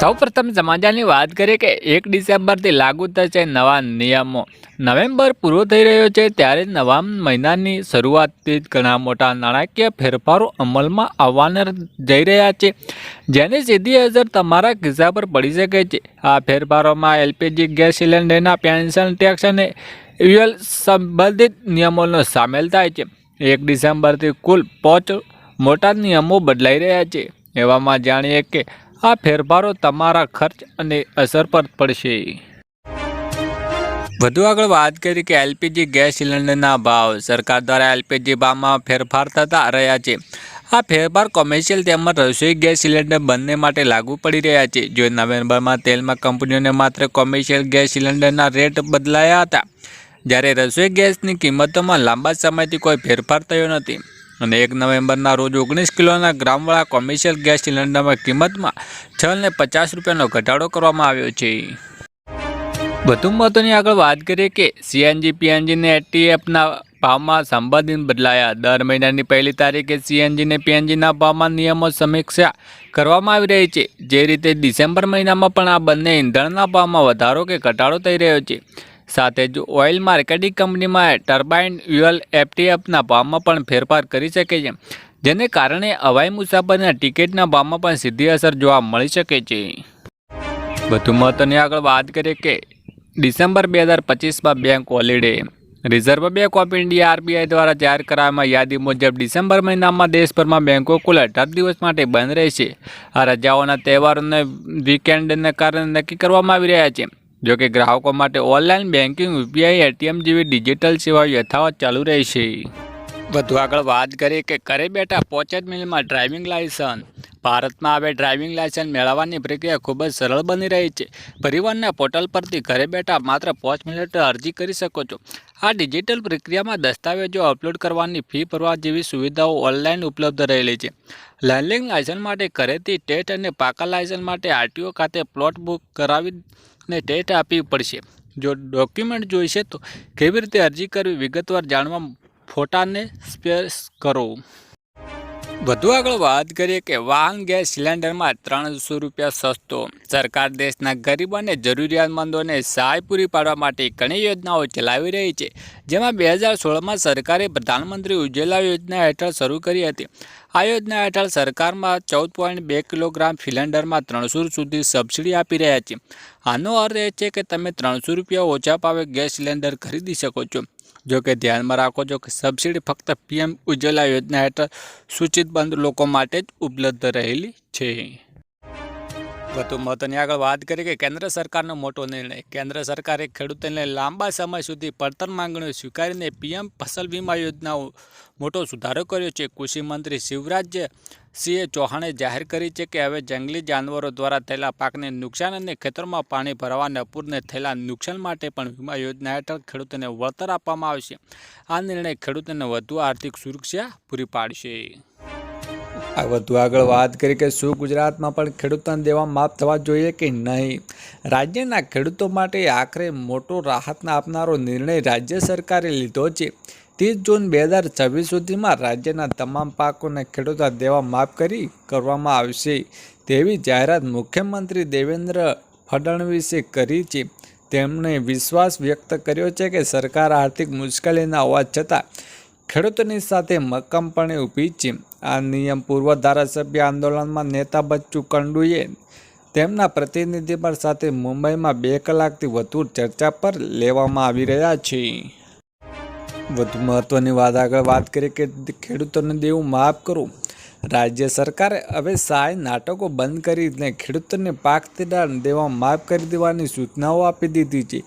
સૌપ્રથમ સમાચારની વાત કરીએ કે એક ડિસેમ્બરથી લાગુ થશે નવા નિયમો. નવેમ્બર પૂરો થઈ રહ્યો છે ત્યારે નવા મહિનાની શરૂઆતથી ઘણા મોટા નાણાકીય ફેરફારો અમલમાં આવવાના જઈ રહ્યા છે. જેની સીધી અસર તમારા ખિસ્સા પર પડી શકે છે. આ ફેરફારોમાં એલપીજી, ગેસ સિલિન્ડરના પેન્શન ટેક્સ અને યુએલ સંબંધિત નિયમોનો સામેલ થાય છે. એક ડિસેમ્બરથી કુલ પાંચ મોટા નિયમો બદલાઈ રહ્યા છે. એવામાં જાણીએ કે આ ફેરફારો તમારા ખર્ચ અને અસર પર પડશે. વધુ આગળ વાત કરી કે એલપીજી ગેસ સિલિન્ડરના ભાવ. સરકાર દ્વારા એલપીજી ભાવમાં ફેરફાર થતા રહ્યા છે. આ ફેરફાર કોમર્શિયલ તેમજ રસોઈ ગેસ સિલિન્ડર બંને માટે લાગુ પડી રહ્યા છે. જો નવેમ્બરમાં તેલમાં કંપનીઓને માત્ર કોમર્શિયલ ગેસ સિલિન્ડરના રેટ બદલાયા હતા, જ્યારે રસોઈ ગેસની કિંમતોમાં લાંબા સમયથી કોઈ ફેરફાર થયો નથી. અને એક નવેમ્બરના રોજ ઓગણીસ કિલોના ગ્રામવાળા કોમર્શિયલ ગેસ સિલિન્ડરમાં કિંમતમાં છ ને પચાસ રૂપિયાનો ઘટાડો કરવામાં આવ્યો છે. વધુ મહત્વની આગળ વાત કરીએ કે સીએનજી, પીએનજી ને એટીએફના ભાવમાં સંબંધિત બદલાયા. દર મહિનાની પહેલી તારીખે સીએનજી ને પીએનજીના ભાવમાં નિયમો સમીક્ષા કરવામાં આવી રહી છે. જે રીતે ડિસેમ્બર મહિનામાં પણ આ બંને ઇંધણના ભાવમાં વધારો કે ઘટાડો થઈ રહ્યો છે. સાથે જ ઓઇલ માર્કેટિંગ કંપનીમાં ટર્બાઇન યુએલ એફટીએફના ભાવમાં પણ ફેરફાર કરી શકે છે, જેને કારણે હવાઈ મુસાફરીના ટિકિટના ભાવમાં પણ સીધી અસર જોવા મળી શકે છે. વધુ મહત્વની આગળ વાત કરીએ કે ડિસેમ્બર બે હજાર પચીસમાં bank holiday. Reserve Bank of India RBI દ્વારા જાહેર કરવામાં યાદી મુજબ ડિસેમ્બર મહિનામાં દેશભરમાં બેંકો કુલ અઢાર દિવસ માટે બંધ રહેશે. આ રજાઓના તહેવારોને વીકેન્ડને કારણે નક્કી કરવામાં આવી રહ્યા છે. જો કે ગ્રાહકો માટે ઓનલાઈન બેન્કિંગ યુપીઆઈ, એટીએમ જેવી ડિજિટલ સેવાઓ યથાવત ચાલુ રહેશે. વધુ આગળ વાત કરીએ કે ઘરે બેઠા પોચેટ મિલમાં ડ્રાઇવિંગ લાયસન્સ. ભારતમાં હવે ડ્રાઇવિંગ લાયસન્સ મેળવવાની પ્રક્રિયા ખૂબ જ સરળ બની રહી છે. પરિવહનના પોર્ટલ પરથી ઘરે બેઠા માત્ર પાંચ મિનિટ અરજી કરી શકો છો. આ ડિજિટલ પ્રક્રિયામાં દસ્તાવેજો અપલોડ કરવાની ફી ભરવા જેવી સુવિધાઓ ઓનલાઈન ઉપલબ્ધ રહેલી છે. લર્નિંગ લાયસન્સ માટે ઘરેથી ટેટ અને પાકા લાયસન્સ માટે આરટીઓ ખાતે પ્લોટ બુક કરાવીને ટેટ આપવી પડશે. જો ડોક્યુમેન્ટ જોઈશે તો કેવી રીતે અરજી કરવી? વિગતવાર જાણવા ફોટાને સ્પેસ કરો. વધુ આગળ વાત કરીએ કે વાહન ગેસ સિલિન્ડરમાં ત્રણસો રૂપિયા સસ્તો. સરકાર દેશના ગરીબ અને જરૂરિયાતમંદોને સહાય પૂરી પાડવા માટે ઘણી યોજનાઓ ચલાવી રહી છે. જેમાં બે હજાર સોળમાં સરકારે પ્રધાનમંત્રી ઉજ્જવલા યોજના હેઠળ શરૂ કરી હતી. આ યોજના હેઠળ સરકારમાં ચૌદ પોઈન્ટ બે કિલોગ્રામ સિલિન્ડરમાં ત્રણસો સુધી સબસિડી આપી રહ્યા છે. આનો અર્થ એ છે કે તમે ત્રણસો રૂપિયા ઓછા ભાવે ગેસ સિલિન્ડર ખરીદી શકો છો. જો કે ધ્યાનમાં રાખો છો કે સબસિડી ફક્ત પીએમ ઉજ્જવલા યોજના હેઠળ સૂચિત બંધ લોકો માટે જ ઉપલબ્ધ રહેલી છે. વધુ મહત્વની. આગળ વાત કરીએ કે કેન્દ્ર સરકારનો મોટો નિર્ણય. કેન્દ્ર સરકારે ખેડૂતોને લાંબા સમય સુધી પડતર માંગણીઓ સ્વીકારીને પીએમ ફસલ વીમા યોજનાઓ મોટો સુધારો કર્યો છે. કૃષિ મંત્રી શિવરાજ સિંહે ચૌહાણે જાહેર કરી છે કે હવે જંગલી જાનવરો દ્વારા થયેલા પાકને નુકસાન અને ખેતરમાં પાણી ભરવાને અપૂરને થયેલા નુકસાન માટે પણ વીમા યોજના હેઠળ ખેડૂતોને વળતર આપવામાં આવશે. આ નિર્ણય ખેડૂતોને વધુ આર્થિક સુરક્ષા પૂરી પાડશે. આ વધુ આગળ વાત કરી કે શું ગુજરાતમાં પણ ખેડૂતોને દેવા માફ થવા જોઈએ કે નહીં? રાજ્યના ખેડૂતો માટે આખરે મોટો રાહતના આપનારો નિર્ણય રાજ્ય સરકારે લીધો છે. ત્રીસ જૂન બે હજાર છવ્વીસ સુધીમાં રાજ્યના તમામ પાકોને ખેડૂતો દેવા માફ કરી કરવામાં આવશે. તેવી જાહેરાત મુખ્યમંત્રી દેવેન્દ્ર ફડણવીસે કરી છે. તેમણે વિશ્વાસ વ્યક્ત કર્યો છે કે સરકાર આર્થિક મુશ્કેલીના હોવા છતાં ખેડૂતોની સાથે મક્કમપણે ઊભી છે. આ નિયમ પૂર્વ ધારાસભ્ય આંદોલનમાં નેતા બચ્ચુ કંડુએ તેમના પ્રતિનિધિમંડળ સાથે મુંબઈમાં બે કલાકથી વધુ ચર્ચા પર લેવામાં આવી રહ્યા છે. વધુ મહત્વની વાત આગળ વાત કરીએ કે ખેડૂતોને દેવું માફ કરવું રાજ્ય સરકારે હવે સહાય નાટકો બંધ કરીને ખેડૂતોને પાક ધિરાણ દેવા માફ કરી દેવાની સૂચનાઓ આપી દીધી છે.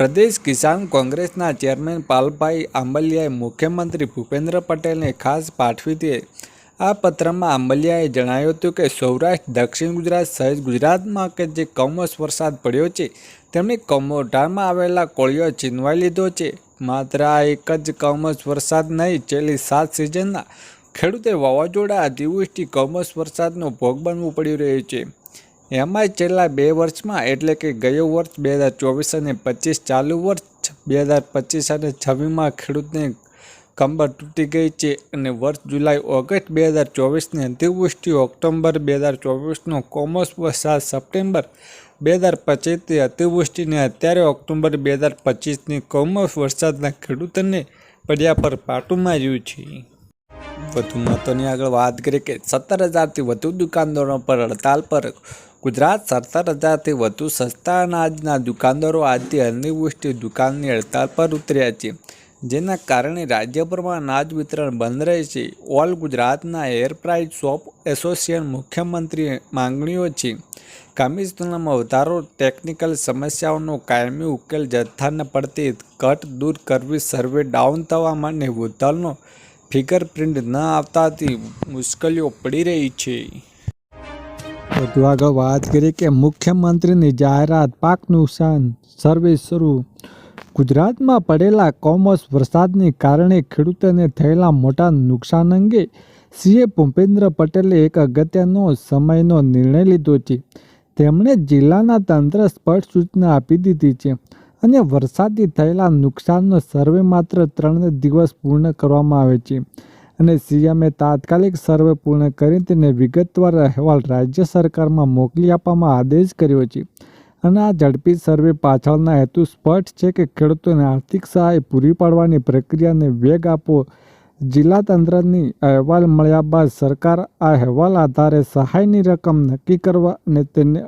પ્રદેશ કિસાન કોંગ્રેસના ચેરમેન પાલભાઈ આંબલિયાએ મુખ્યમંત્રી ભૂપેન્દ્ર પટેલને ખાસ પાઠવી હતી. આ પત્રમાં આંબલિયાએ જણાવ્યું હતું કે સૌરાષ્ટ્ર, દક્ષિણ ગુજરાત સહિત ગુજરાતમાં કે જે કમોસ વરસાદ પડ્યો છે, તેમણે કમોઢામાં આવેલા કોળિયો છીનવાઈ લીધો છે. માત્ર આ એક જ કમોસ વરસાદ નહીં, છેલ્લી સાત સિઝનના ખેડૂતે વાવાઝોડા અતિવૃષ્ટિ કમોસ વરસાદનો ભોગ બનવું પડી રહ્યું છે. એમાંય છેલ્લા બે વર્ષમાં, એટલે કે ગયું વર્ષ બે હજાર ચોવીસ અને પચીસ, ચાલુ વર્ષ બે હજાર પચીસ અને છવ્વીસમાં ખેડૂતને કંબર તૂટી ગઈ છે અને વર્ષ જુલાઈ, ઓગસ્ટ બે હજાર ચોવીસની અતિવૃષ્ટિ ઓક્ટોબર બે હજાર ચોવીસનો કોમર્સ વરસાદ સપ્ટેમ્બર બે હજાર પચીસથી અતિવૃષ્ટિને અત્યારે ઓક્ટોબર બે હજાર પચીસની કોમર્સ વરસાદના ખેડૂતોને પડ્યા પર પાટું માર્યું છે. વધુ મહત્વની આગળ વાત કરીએ કે સત્તર હજારથી વધુ દુકાનદારો પર હડતાલ પર ગુજરાત સત્તર હજારથી વધુ સસ્તા અનાજના દુકાનદારો આજથી અનિવૃષ્ટિ દુકાનની હડતાલ પર ઉતર્યા છે. જેના કારણે રાજ્યભરમાં અનાજ વિતરણ બંધ રહેશે ઓલ ગુજરાતના એર પ્રાઇસ શોપ એસોસિએશન મુખ્યમંત્રીએ માંગણીઓ છે. કમિશનરમાં વધારો, ટેકનિકલ સમસ્યાઓનો કાયમી ઉકેલ જથ્થાને પડતી કટ દૂર કરવી, સર્વે ડાઉન થવા માટે હોટલનો ફિગર પ્રિન્ટ ન આવતાથી મુશ્કેલીઓ પડી રહી છે. વધુ આગળ વાત કરીએ કે મુખ્યમંત્રીની જાહેરાત પાક નુકસાન સર્વે શરૂ. ગુજરાતમાં પડેલા કોમર્સ વરસાદને કારણે ખેડૂતોને થયેલા મોટા નુકસાન અંગે સીએ ભૂપેન્દ્ર પટેલે એક અગત્યનો સમયનો નિર્ણય લીધો છે. તેમણે જિલ્લાના તંત્ર સ્પષ્ટ સૂચના આપી દીધી છે અને વરસાદથી થયેલા નુકસાનનો સર્વે માત્ર ત્રણ દિવસ પૂર્ણ કરવામાં આવે છે. અને સીએમએ તાત્કાલિક સર્વે પૂર્ણ કરી તેને વિગતવાર અહેવાલ રાજ્ય સરકારમાં મોકલી આપવામાં આદેશ કર્યો છે. અને આ ઝડપી સર્વે પાછળના હેતુ સ્પષ્ટ છે કે ખેડૂતોને આર્થિક સહાય પૂરી પાડવાની પ્રક્રિયાને વેગ આપવો. જિલ્લા તંત્રની અહેવાલ મળ્યા બાદ સરકાર આ અહેવાલ આધારે સહાયની રકમ નક્કી કરવા અને તેને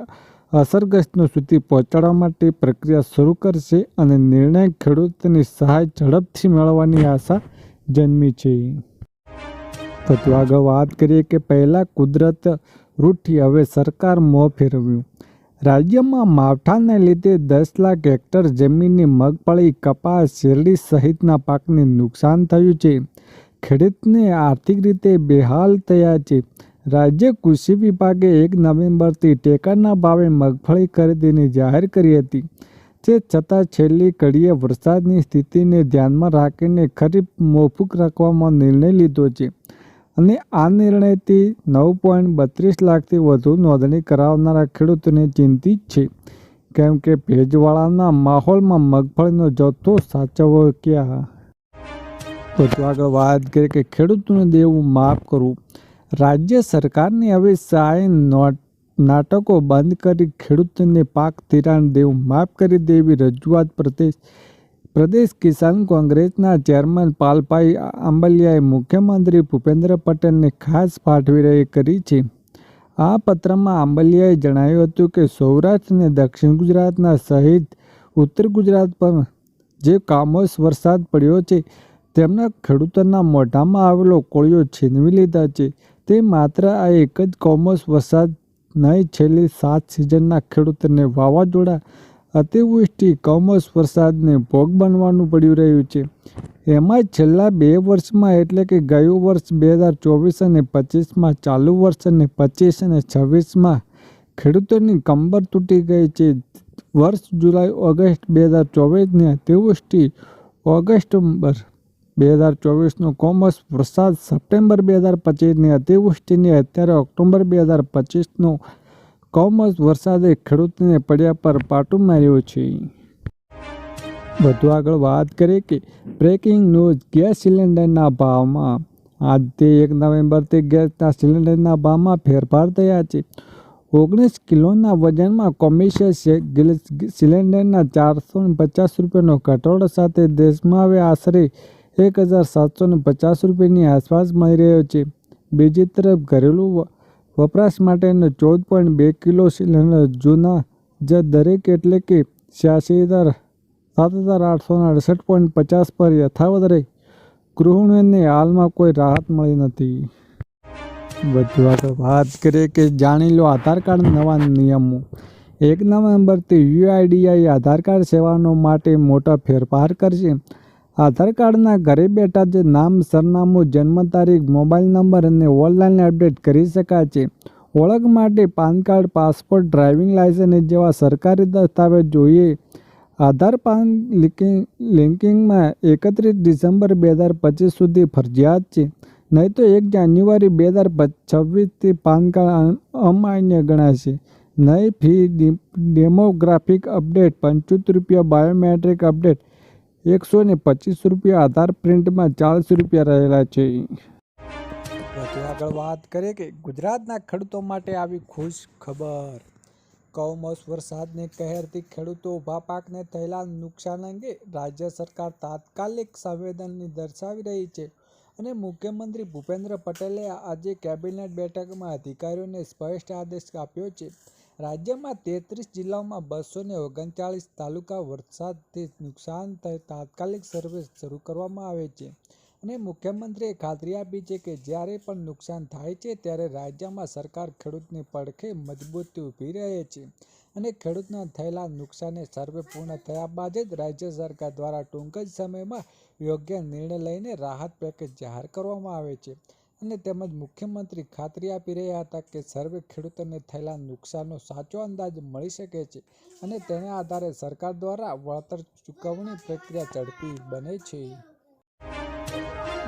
અસરગ્રસ્તો સુધી પહોંચાડવા માટે પ્રક્રિયા શરૂ કરશે અને નિર્ણય ખેડૂતોની સહાય ઝડપથી મેળવવાની આશા જન્મી છે. વધુ આગળ વાત કરીએ કે પહેલાં કુદરત રૂઠી હવે સરકાર મોં ફેરવ્યું. રાજ્યમાં માવઠાને લીધે દસ લાખ હેક્ટર જમીનની મગફળી, કપાસ, શેરડી સહિતના પાકને નુકસાન થયું છે. ખેડૂતને આર્થિક રીતે બેહાલ થયા છે. રાજ્ય કૃષિ વિભાગે એક નવેમ્બરથી ટેકાના ભાવે મગફળી ખરીદીની જાહેર કરી હતી. તે છતાં છેલ્લી કડીએ વરસાદની સ્થિતિને ધ્યાનમાં રાખીને ખરીફ મોકૂફ રાખવામાં નિર્ણય લીધો છે. અને આ નિર્ણયથી નવ પોઈન્ટ બત્રીસ લાખથી વધુ નોંધણી કરાવનારા ખેડૂતોને ચિંતિત છે. કેમ કે ભેજવાળાના માહોલમાં મગફળીનો જથ્થો સાચવવો ક્યાં? તો જો આગળ વાત કરીએ કે ખેડૂતોને દેવું માફ કરવું રાજ્ય સરકારની હવે સહાય નોટ નાટકો બંધ કરી ખેડૂતોને પાક ધિરાણ દેવું માફ કરી દેવી રજૂઆત પ્રદેશ પ્રદેશ કિસાન કોંગ્રેસના ચેરમેન પાલભાઈ આંબલિયાએ મુખ્યમંત્રી ભૂપેન્દ્ર પટેલને ખાસ પાઠવી રહી કરી છે. આ પત્રમાં આંબલિયાએ જણાવ્યું હતું કે સૌરાષ્ટ્ર અને દક્ષિણ ગુજરાતના સહિત ઉત્તર ગુજરાત પર જે કામોસ વરસાદ પડ્યો છે, તેમના ખેડૂતોના મોઢામાં આવેલો કોળિયો છીનવી લીધા છે. તે માત્ર આ એક જ કોમોસ વરસાદ નહીં, છેલ્લી સાત સિઝનના ખેડૂતોને વાવાઝોડા અતિવૃષ્ટિ, કમોસ વરસાદને ભોગ બનવાનું પડ્યું રહ્યું છે. એમાં છેલ્લા બે વર્ષમાં એટલે કે ગયું વર્ષ બે હજાર ચોવીસ અને પચીસમાં, ચાલુ વર્ષ અને પચીસ અને છવ્વીસમાં ખેડૂતોની કંબર તૂટી ગઈ છે. વર્ષ જુલાઈ, ઓગસ્ટ બે હજાર ચોવીસની અતિવૃષ્ટિ ઓગસ્ટબર બે હજાર ચોવીસનો કોમર્સ વરસાદ, સપ્ટેમ્બર બે હજાર પચીસની અતિવૃષ્ટિની, અત્યારે ઓક્ટોબર બે હજાર પચીસનો કમોસ વરસાદે ખેડૂતને પડ્યા પર પાટું માર્યું છે. વધુ આગળ વાત કરીએ કે બ્રેકિંગ ન્યૂઝ ગેસ સિલિન્ડરના ભાવમાં. આજથી એક નવેમ્બરથી ગેસના સિલિન્ડરના ભાવમાં ફેરફાર થયા છે. ઓગણીસ કિલોના વજનમાં કોમર્શિયલ સિલિન્ડરના ચારસો પચાસ રૂપિયાનો ઘટાડો સાથે દેશમાં હવે આશરે એક હજાર સાતસો પચાસ રૂપિયાની આસપાસ મળી રહ્યો છે. બીજી તરફ ઘરેલું વપરાશ માટેનો ચૌદ પોઈન્ટ બે કિલો સિલિન્ડર જૂના જે દરેક એટલે કે છ્યાસી હજાર સાત હજાર આઠસોના અડસઠ પોઈન્ટ પચાસ પર યથાવત રહી. ગૃહિણીઓને હાલમાં કોઈ રાહત મળી નથી. વધુ આગળ વાત કરીએ કે જાણી લો આધાર કાર્ડ નવા નિયમો. એક નવેમ્બરથી યુઆઈડીઆઈ આધાર કાર્ડ સેવાનો માટે મોટા ફેરફાર કરશે. આધાર કાર્ડના ઘરે બેઠા જે નામ, સરનામું, જન્મ તારીખ, મોબાઈલ નંબર અને ઓનલાઈન અપડેટ કરી શકાય છે. ઓળખ માટે PAN card, passport, driving licence જેવા સરકારી દસ્તાવેજ જોઈએ. આધાર પાન લિંકિંગ, લિંકિંગમાં એકત્રીસ ડિસેમ્બર બે હજાર પચીસ સુધી ફરજિયાત છે. નહીં તો એક જાન્યુઆરી બે હજાર છવ્વીસથી પાન કાર્ડ અમાન્ય ગણાશે નઈ ફી ડેમોગ્રાફિક અપડેટ, પંચોતેર રૂપિયા બાયોમેટ્રિક અપડેટ એકસો ને પચીસ રૂપિયા આધાર પ્રિન્ટમાં ચાલીસ રૂપિયા રહેલા છે. વધુ આગળ વાત કરીએ કે ગુજરાતના ખેડૂતો માટે આવી ખુશ ખબર. કમોસ વરસાદને કહેરથી ખેડૂતો ઊભા પાકને થયેલા નુકસાન અંગે રાજ્ય સરકાર તાત્કાલિક સંવેદનની દર્શાવી રહી છે અને મુખ્યમંત્રી ભૂપેન્દ્ર પટેલે આજે કેબિનેટ બેઠકમાં અધિકારીઓને સ્પષ્ટ આદેશ આપ્યો છે. રાજ્યમાં તેત્રીસ જિલ્લાઓમાં બસો ને ઓગણચાળીસ તાલુકા વરસાદથી નુકસાન થઈ તાત્કાલિક સર્વે શરૂ કરવામાં આવે છે અને મુખ્યમંત્રીએ ખાતરી આપી છે કે જ્યારે પણ નુકસાન થાય છે ત્યારે રાજ્યમાં સરકાર ખેડૂતની પડખે મજબૂતી ઊભી રહે છે અને ખેડૂતના થયેલા નુકસાનને સર્વે પૂર્ણ થયા બાદ જ રાજ્ય સરકાર દ્વારા ટૂંક જ સમયમાં યોગ્ય નિર્ણય લઈને રાહત પેકેજ જાહેર કરવામાં આવે છે. અને તેમજ મુખ્યમંત્રી ખાતરી આપી રહ્યા હતા કે સર્વે ખેડૂતોને થયેલા નુકસાનનો સાચો અંદાજ મળી શકે છે અને તેના આધારે સરકાર દ્વારા વળતર ચૂકવણી પ્રક્રિયા ઝડપી બને છે.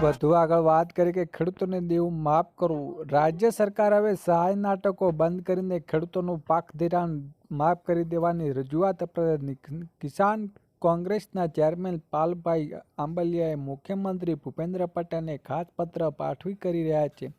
વધુ આગળ વાત કરીએ કે ખેડૂતોને દેવું માફ કરવું. રાજ્ય સરકાર હવે સહાય નાટકો બંધ કરીને ખેડૂતોનું પાક ધિરાણ માફ કરી દેવાની રજૂઆત કિસાન કોંગ્રેસના ચેરમેન પાલભાઈ આંબલિયાએ મુખ્યમંત્રી ભૂપેન્દ્ર પટેલને ખાસ પત્ર પાઠવી કરી રહ્યા છે.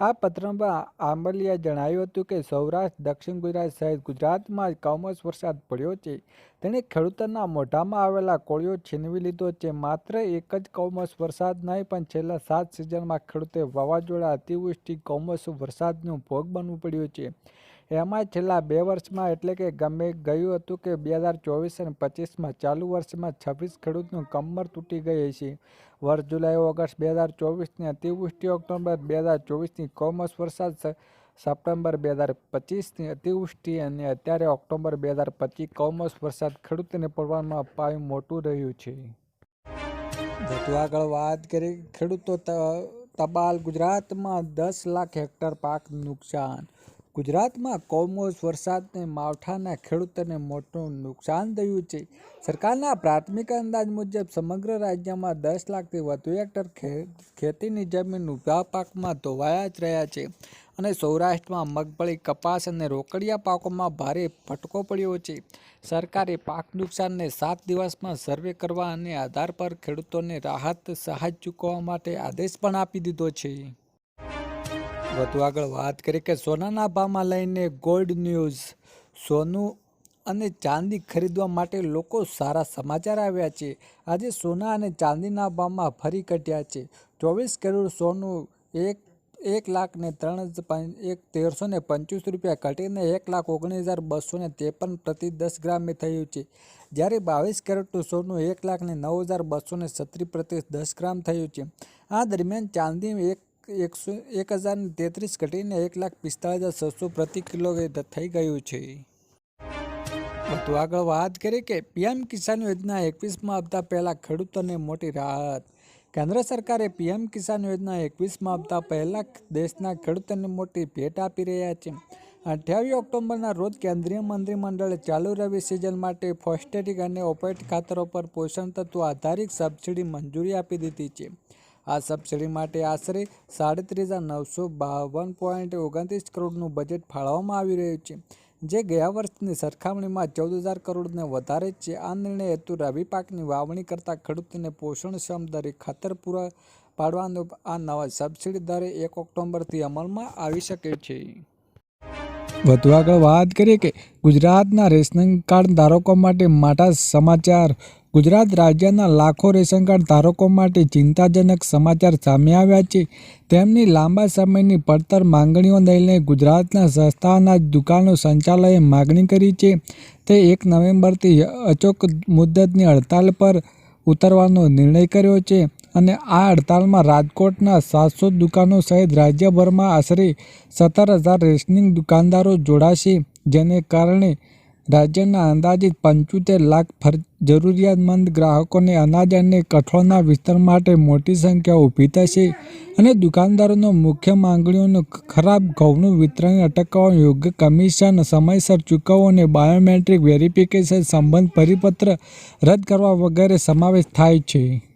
આ પત્રમાં આંબલિયાએ જણાવ્યું હતું કે સૌરાષ્ટ્ર, દક્ષિણ ગુજરાત સહિત ગુજરાતમાં કમોસ વરસાદ પડ્યો છે. તેણે ખેડૂતોના મોઢામાં આવેલા કોળિયો છીનવી લીધો છે. માત્ર એક જ કમોસ વરસાદ નહીં, પણ છેલ્લા સાત સિઝનમાં ખેડૂતે વાવાઝોડા અતિવૃષ્ટિ કમોસ વરસાદનો ભોગ બનવું પડ્યું છે. એમાં છેલ્લા બે વર્ષમાં એટલે કે ગમે ગયું હતું કે બે હજાર ચોવીસ અને પચીસમાં ચાલુ વર્ષમાં છવ્વીસ ખેડૂતનું કમર તૂટી ગઈ છે વર્ષ જુલાઈ ઓગસ્ટ બે હજાર ચોવીસની અતિવૃષ્ટિ, ઓક્ટોબર બે હજાર ચોવીસની કોમર્સ વરસાદ સપ્ટેમ્બર બે હજાર પચીસની અતિવૃષ્ટિ અને અત્યારે ઓક્ટોબર બે હજાર પચીસ કમોસમ વરસાદ ખેડૂતોને પડવામાં પાયું મોટું રહ્યું છે. વધુ આગળ વાત કરી ખેડૂતો તબાલ ગુજરાતમાં દસ લાખ હેક્ટર પાક નુકસાન. ગુજરાતમાં કમોસમ વરસાદને માવઠાના ખેડૂતોને મોટું નુકસાન થયું છે. સરકારના પ્રાથમિક અંદાજ મુજબ સમગ્ર રાજ્યમાં દસ લાખથી વધુ હેક્ટર ખેતીની જમીન ઊભા પાકમાં ધોવાયા જ રહ્યા છે અને સૌરાષ્ટ્રમાં મગફળી, કપાસ અને રોકડિયા પાકોમાં ભારે ફટકો પડ્યો છે. સરકારે પાક નુકસાનને સાત દિવસમાં સર્વે કરવા અને આધાર પર ખેડૂતોને રાહત, સહાય ચૂકવવા માટે આદેશ પણ આપી દીધો છે. વધુ આગળ વાત કરીએ કે સોનાના ભાવમાં લઈને ગોલ્ડ ન્યૂઝ સોનું અને ચાંદી ખરીદવા માટે લોકો સારા સમાચાર આવ્યા છે. આજે સોના અને ચાંદીના ભાવમાં ફરી ઘટ્યા છે. ચોવીસ કરોડ સોનું એક એક લાખ ને ત્રણ એક તેરસો ને પંચોતેર રૂપિયા ઘટીને એક લાખ ઓગણીસ હજાર બસો ને ત્રેપન પ્રતિ દસ ગ્રામે થયું છે. જ્યારે બાવીસ કેરેટનું સોનું એક લાખ ને નવ હજાર બસો ને છત્રીસ પ્રતિ દસ ગ્રામ થયું છે. આ દરમિયાન ચાંદી એક એકસો એક હજાર તેત્રીસ ઘટીને એક લાખ પિસ્તાળીસ હજાર છસો પ્રતિ કિલો થઈ ગયું છે. તો આગળ વાત કરીએ કે પીએમ કિસાન યોજના એકવીસમાં આપતા પહેલાં ખેડૂતોને મોટી રાહત. કેન્દ્ર સરકારે પીએમ કિસાન યોજના એકવીસમાં આપતા પહેલાં દેશના ખેડૂતોને મોટી ભેટ આપી રહ્યા છે. અઠ્યાવીસ ઓક્ટોબરના રોજ કેન્દ્રીય મંત્રીમંડળે ચાલુ રવિ સિઝન માટે ફોસ્ટેટિક અને ઓપેટ ખાતરો પર પોષણ તત્વો આધારિત સબસિડી મંજૂરી આપી દીધી છે. આ સબસિડી માટે આશરે સાડત્રીસ હજાર નવસો બાવન પોઈન્ટ ઓગણત્રીસ કરોડનું બજેટ ફાળવવામાં આવી રહ્યું છે, જે ગયા વર્ષની સરખામણીમાં ચૌદ હજાર કરોડને વધારે છે. આ નિર્ણય હેતુ રવિ પાકની વાવણી કરતા ખેડૂતોને પોષણક્ષમ દરે ખાતર પૂરા પાડવાનો આ નવા સબસિડી દરે એક ઓક્ટોબરથી અમલમાં આવી શકે છે. વધુ આગળ વાત કરીએ કે ગુજરાતના રેશનિંગ કાર્ડ ધારકો માટે માટા સમાચાર ગુજરાત રાજ્યના લાખો રેશન કાર્ડ ધારકો માટે ચિંતાજનક સમાચાર સામે આવ્યા છે. તેમની લાંબા સમયની પડતર માંગણીઓ લઈને ગુજરાતના સસ્તા અનાજ દુકાનો સંચાલયે માગણી કરી છે. તે એક નવેમ્બરથી અચોક મુદ્દતની હડતાલ પર ઉતરવાનો નિર્ણય કર્યો છે અને આ હડતાલમાં રાજકોટના સાતસો દુકાનો સહિત રાજ્યભરમાં આશરે સત્તર હજાર રેશનિંગ દુકાનદારો જોડાશે, જેને કારણે રાજ્યના અંદાજિત પંચોતેર લાખ ફર, જરૂરિયાતમંદ ગ્રાહકોને અનાજ અને કઠોળના વિસ્તરણ માટે મોટી સંખ્યા ઊભી થશે અને દુકાનદારોનો મુખ્ય માંગણીઓનું ખરાબ ઘઉંનું વિતરણ અટકાવવા યોગ્ય કમિશન, સમયસર ચૂકવવો અને બાયોમેટ્રિક વેરિફિકેશન સંબંધ પરિપત્ર રદ કરવા વગેરે સમાવેશ થાય છે.